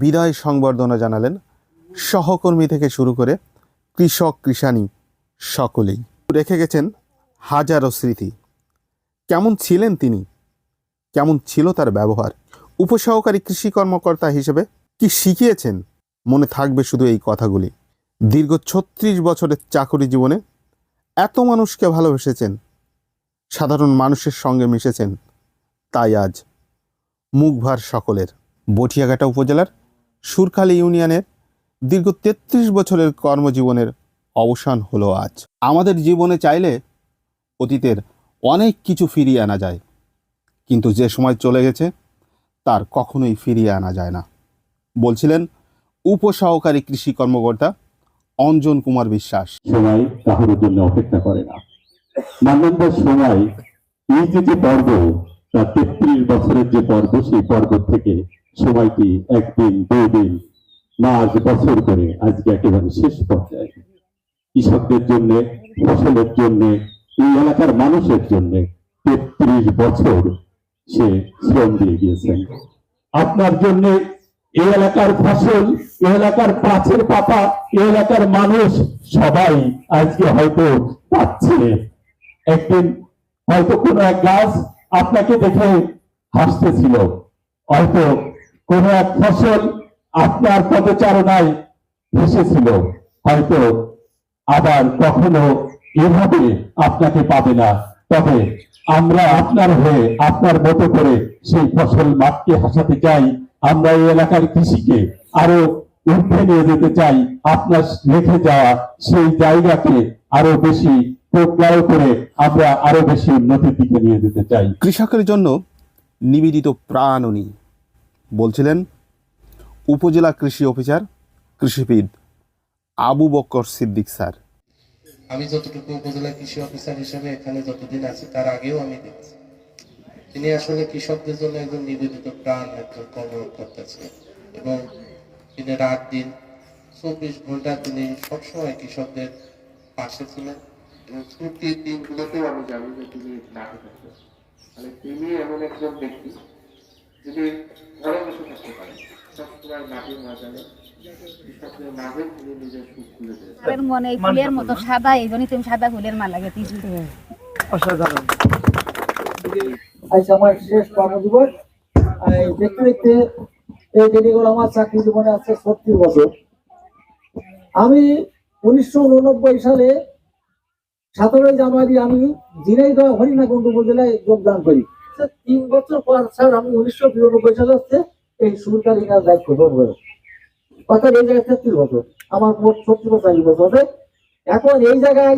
বিদায় সংবর্ধনা জানালেন সহকর্মী থেকে শুরু করে কৃষক কৃষাণী সকলেই। রেখে গেছেন হাজারো স্মৃতি। কেমন ছিলেন তিনি? কেমন ছিল তার ব্যবহার? উপসহকারী কৃষি কর্মকর্তা হিসেবে কি শিখিয়েছেন? মনে থাকবে শুধু এই কথাগুলি। দীর্ঘ ছত্রিশ বছরের চাকরি জীবনে এত মানুষকে ভালোবেসেছেন, সাধারণ মানুষের সঙ্গে মিশেছেন, তাই আজ মুখভার সকলের। বটিয়াঘাটা উপজেলার সুরখালী ইউনিয়নের দীর্ঘ তেত্রিশ বছরের কর্মজীবনের অবসান হলো আজ। আমাদের জীবনে চাইলে অতীতের অনেক কিছু ফিরিয়ে আনা যায়, কিন্তু যে সময় চলে গেছে, তার কখনোই ফিরিয়ে আনা যায় না। বলছিলেন উপসহকারী কৃষি কর্মকর্তা অঞ্জন কুমার বিশ্বাস। সময় কাহার জন্য অপেক্ষা করে না। মানবতার সময় এই যে যে পর্ব তা তেত্রিশ বছরের যে পর্ব, সেই পর্ব থেকে সময়টি একদিন দুই দিন মাস, বছর করে আজকে একেবারে শেষ পর্যায়ে। কৃষকদের জন্য, ফসলের জন্য, এই এলাকার মানুষের জন্য তেত্রিশ বছর সে শ্রম দিয়ে গিয়েছেন। আপনার জন্য এই এলাকার ফসল, এই এলাকার প্রাচীর পাতা এলাকার মানুষ সবাই আজকে হয়তো পাচ্ছে। একদিন হয়তো কোনো এক গাছ আপনাকে দেখে হাসতেছিল, হয়তো কোনো এক ফসল আপনার পদচারণায় ভেসেছিল, হয়তো আবার কখনো এভাবে আপনাকে পাবে না। তবে আমরা আপনার হয়ে, আপনার মতো করে সেই ফসল মাঠকে হাসাতে চাই, আমরা এই এলাকার কৃষিকে আরও ঊর্ধ্বে নিয়ে যেতে চাই, আপনার রেখে যাওয়া সেই জায়গাকে আরও বেশি প্রজ্ঞায় করে আমরা আরও বেশি উন্নতির দিকে নিয়ে যেতে চাই। কৃষকের জন্য নিবেদিত প্রাণ উনি। বলছিলেন, উপজেলা কৃষি অফিসার, কৃষিবিদ আবু বক্কর সিদ্দিক স্যার। আমি যতটুকু উপজেলা কৃষি অফিসার হিসেবে এখানে যতদিন আছি, তার আগেও আমি দেখছি। তিনি আসলে কৃষকদের জন্য একজন নিবেদিত প্রাণ, একজন কর্মকর্তা ছিলেন এবং তিনি রাত দিন চব্বিশ ঘণ্টা তিনি সবসময় কৃষকদের পাশে ছিলেন। এবং ছুটির দিনগুলোতেও আমি জানি যে তিনি থাকতেন। মানে তিনি এমন একজন ব্যক্তি যিনি ঘরে বসে থাকতে পারেন সবসময় মাঠে ময়দানে কৃষকদের মাঝে তিনি নিজের সুখ খুলে দেন ফুলের মনে ফুলের মতো সাদা এই জন্যই তুমি সাদা ফুলের মালা গেঁথেছি অসাধারণ। আজ আমার শেষ কর্মজীবন দেখতে দেখতে এই যেগুলো আমার চাকরি জীবনে আছে ছত্রিশ বছর আমি উনিশশো উননব্বই সালে সতেরোই জানুয়ারি আমি ঝিনাইদহ হরিণাকুণ্ড উপজেলায় যোগদান করি। তিন বছর পর, স্যার, আমি উনিশশো বিরানব্বই হচ্ছে এই সরকারি কাজ দায়িত্ব গ্রহণ করি অর্থাৎ এই জায়গায় বছর, আমার মোট বছর বছর। এখন এই জায়গায়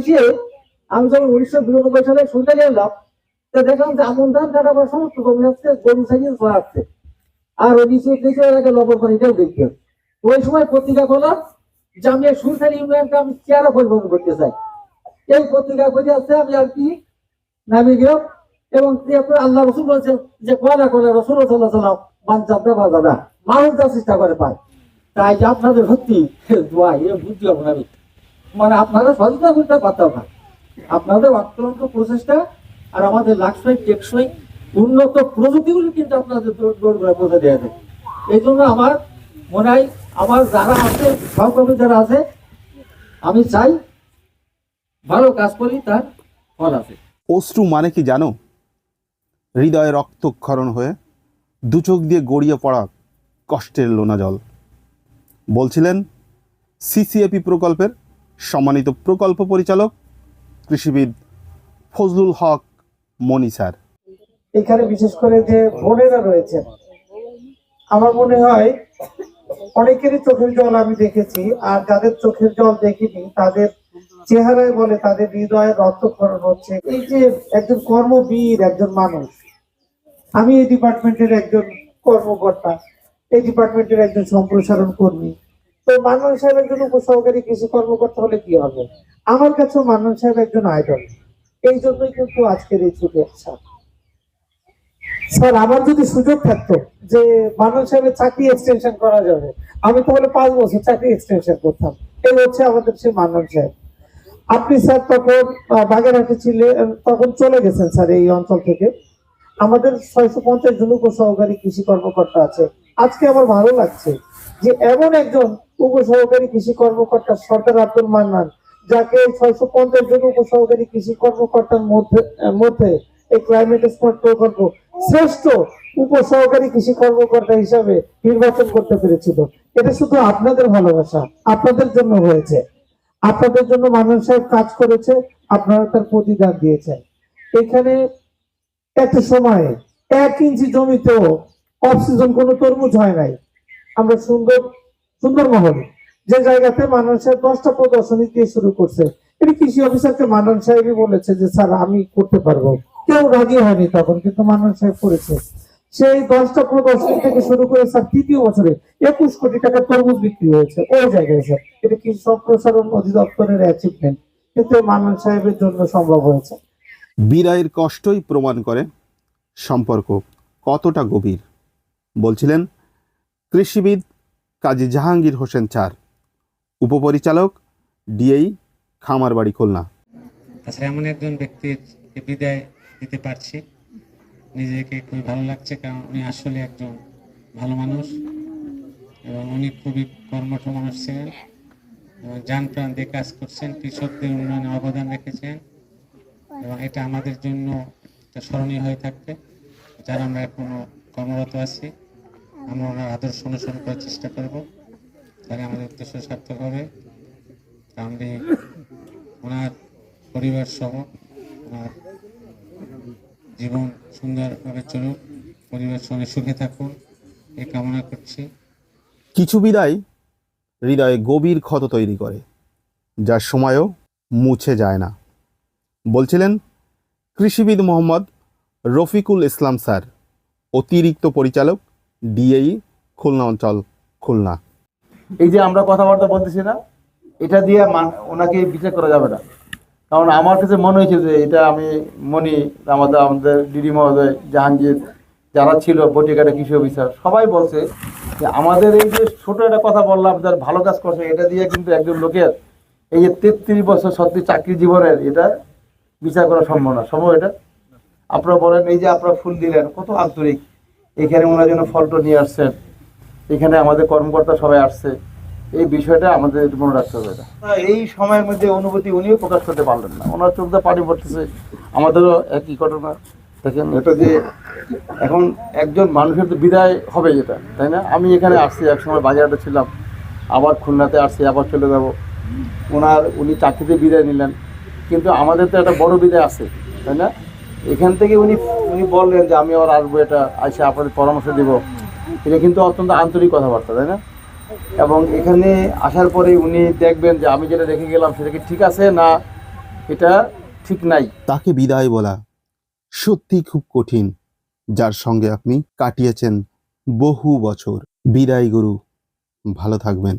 আমি যখন উনিশশো বিরানব্বই সালে সরকারি দেখলাম যে আমন ধান সমস্ত জমি হচ্ছে গরু সাইকেল আর ওই নিচে এলাকা লবণ পানিটাও ওই সময় পত্রিকা খোলাম যে আমি এই সুরখালি ইউনিয়নকে আমি চেয়ারা পরিবর্তন করতে চাই। এই পত্রিকা খুঁজে আমি আর কি নামে গেলাম এবং আল্লাহ রসুল বলছেন যে কয়লা করে রসুল সাল্লাম বাঞ্চাবটা বাজাদা মানুষ যা চেষ্টা করে পায়। তাই যে আপনাদের সত্যি বুঝতে হবে মানে আপনারা সচেতন করতে পারতাম না। আপনাদের অত্যন্ত প্রচেষ্টা আর আমাদের লাক্সই টেকসই উন্নত প্রযুক্তিগুলো কিন্তু আপনাদের দৌড় দৌড় করে পৌঁছে দেওয়া যায়। এই জন্য আমার মনে হয়, আমার যারা আছে, সহকর্মী যারা আছে, আমি চাই ভালো কাজ করি, তার ফল আছে। অশ্রু মানে কি জানো? হৃদয়ে রক্তক্ষরণ হয়ে দু চোখ দিয়ে গড়িয়ে পড়া কষ্টের লোনা জল। বলছিলেন সিসিএপি প্রকল্পের সম্মানিত প্রকল্প পরিচালক কৃষিবিদ ফজলুল হক মনি স্যার। এখানে বিশেষ করে যে বোনেরা রয়েছে আমার মনে হয় অনেকেরই চোখের জল আমি দেখেছি, আর যাদের চোখের জল দেখিনি, তাদের চেহারায় বলে তাদের হৃদয়ে রক্তক্ষরণ হচ্ছে। এই যে একজন কর্মবীর, একজন মানুষ আমি এই ডিপার্টমেন্টের একজন কর্মকর্তা, এই ডিপার্টমেন্টের একজন সম্প্রসারণ কর্মী। তো মান্নান সাহেব একজন উপসহকারী কৃষি কর্মকর্তা হলে কি হবে? আমার কাছেও মান্নান সাহেব একজন আইডল। এই জন্যই কিন্তু আজকের এই ছুটি আচ্ছা স্যার, আমার যদি সুযোগ থাকতো যে মান্নান সাহেবের চাকরি এক্সটেনশন করা যাবে, আমি তাহলে পাঁচ বছর চাকরি এক্সটেনশন করতাম। এই হচ্ছে আমাদের সেই মান্নান সাহেব। আপনি স্যার তখন বাগেরহাটে ছিলেন, তখন চলে গেছেন স্যার এই অঞ্চল থেকে। আমাদের ছয়শো পঞ্চাশ জন উপসহকারী কৃষি কর্মকর্তা আছে। আজকে আমার ভালো লাগছে যে এমন একজন উপসহকারী কৃষি কর্মকর্তা সর্দার আব্দুল মান্নান, যাকে ছয়শো পঞ্চাশ জন উপসহকারী কৃষি কর্মকর্তার মধ্যে মধ্যে এই ক্লাইমেট স্মার্ট প্রকল্প শ্রেষ্ঠ উপসহকারী কৃষি কর্মকর্তা হিসাবে নির্বাচন করতে পেরেছিল। এটা শুধু আপনাদের ভালোবাসা, আপনাদের জন্য হয়েছে। আপনাদের জন্য মানুষ সাহেব কাজ করেছে, আপনারা তার প্রতিদান দিয়েছেন। এখানে একটা সময়ে এক ইঞ্চি জমিতেও অক্সিজেন কোনো তরমুজ হয় নাই। আমরা সুন্দর সুন্দর সুন্দরমহল যে জায়গাতে মানন সাহেব দশটা প্রদর্শনী দিয়ে শুরু করছে, এটা কৃষি অফিসারকে মানন সাহেবই বলেছে যে, স্যার, আমি করতে পারব। কেউ রাজি হয়নি তখন, কিন্তু মানন সাহেব করেছে। সেই দশটা প্রদর্শনী থেকে শুরু করে, স্যার তৃতীয় বছরে একুশ কোটি টাকা তরমুজ বিক্রি হয়েছে ওই জায়গায়, স্যার। এটা কৃষি সম্প্রসারণ অধিদপ্তরের অ্যাচিভমেন্ট কিন্তু মানন সাহেবের জন্য সম্ভব হয়েছে। বিদায়ের কষ্টই প্রমাণ করে সম্পর্ক কতটা গভীর। বলছিলেন কৃষিবিদ কাজী জাহাঙ্গীর হোসেন চার। উপপরিচালক ডিএই খামারবাড়ি খুলনা। আচ্ছা এমন একজন ব্যক্তির বিদায় দিতে পারছি। নিজেকে খুবই ভালো লাগছে কারণ উনি আসলে একজন ভালো মানুষ এবং উনি খুবই কর্মঠ মানুষ ছিলেন এবং যান প্রাণ দিয়ে কাজ করছেন, কৃষকদের উন্নয়নে অবদান রেখেছেন। এবং এটা আমাদের জন্য স্মরণীয় হয়ে থাকবে। যারা আমরা এখনও কর্মরত আছি। আমরা ওনার আদর্শ অনুসরণ করার চেষ্টা করব। তাহলে আমাদের উদ্দেশ্য সার্থক হবে। আমি ওনার পরিবার সহ ওনার জীবন সুন্দরভাবে চলুক। পরিবার সঙ্গে সুখে থাকুন। এই কামনা করছি। কিছু বিদায় হৃদয়ে গভীর ক্ষত তৈরি করে, যার সময়ও মুছে যায় না। বলছিলেন, কৃষিবিদ মোহাম্মদ রফিকুল ইসলাম স্যার, অতিরিক্ত পরিচালক, ডিএই, খুলনা অঞ্চল, খুলনা। এই যে আমরা কথাবার্তা বলতেছি না, এটা দিয়ে ওনাকে বিচার করা যাবে না। কারণ আমার কাছে মনে হয়েছে যে এটা আমি মনি, আমাদের আমাদের ডিডি মহোদয়, জাহাঙ্গীর যারা ছিল বটিকাটা কৃষি অফিসার, সবাই বলছে যে আমাদের এই যে ছোট একটা কথা বললাম, যার ভালো কাজ করছে, এটা দিয়ে কিন্তু একজন লোকের এই যে তেত্রিশ বছর সত্যি চাকরি জীবনের, এটা বিচার করা সম্ভব না সম্ভব এটা? আপনারা বলেন এই যে আপনারা ফুল দিলেন কত আন্তরিক। এখানে ওনার জন্য ফলটা নিয়ে আসছেন। এখানে আমাদের কর্মকর্তা সবাই আসছে। এই বিষয়টা আমাদের মনে রাখতে হবে এটা। এই সময়ের মধ্যে অনুভূতি উনিও প্রকাশ করতে পারলেন না। ওনার চোখ দিয়ে পানি পড়তেছে। আমাদেরও একই ঘটনা। দেখেন। এটা যে এখন একজন মানুষের তো বিদায় হবে যেটা তাই না? আমি এখানে আসছি এক সময় বাজারটা ছিলাম। আবার খুলনাতে আসছি আবার চলে যাব। ওনার উনি চাকরিতে বিদায় নিলেন। কিন্তু আমাদের তো একটা বড় বিদায় আছে, তাই না? এখান থেকে উনি উনি বললেন যে আমি আবার আসব এটা, এসে আপনাদের পরামর্শ দেব। এটা কিন্তু অত্যন্ত আন্তরিক কথাবার্তা, তাই না? এবং এখানে আসার পরে উনি দেখবেন যে আমি যেটা রেখে গেলাম সেটা কি ঠিক আছে না এটা ঠিক নাই। তাকে বিদায় বলা সত্যি খুব কঠিন, যার সঙ্গে আপনি কাটিয়েছেন বহু বছর। বিদায় গুরু, ভালো থাকবেন।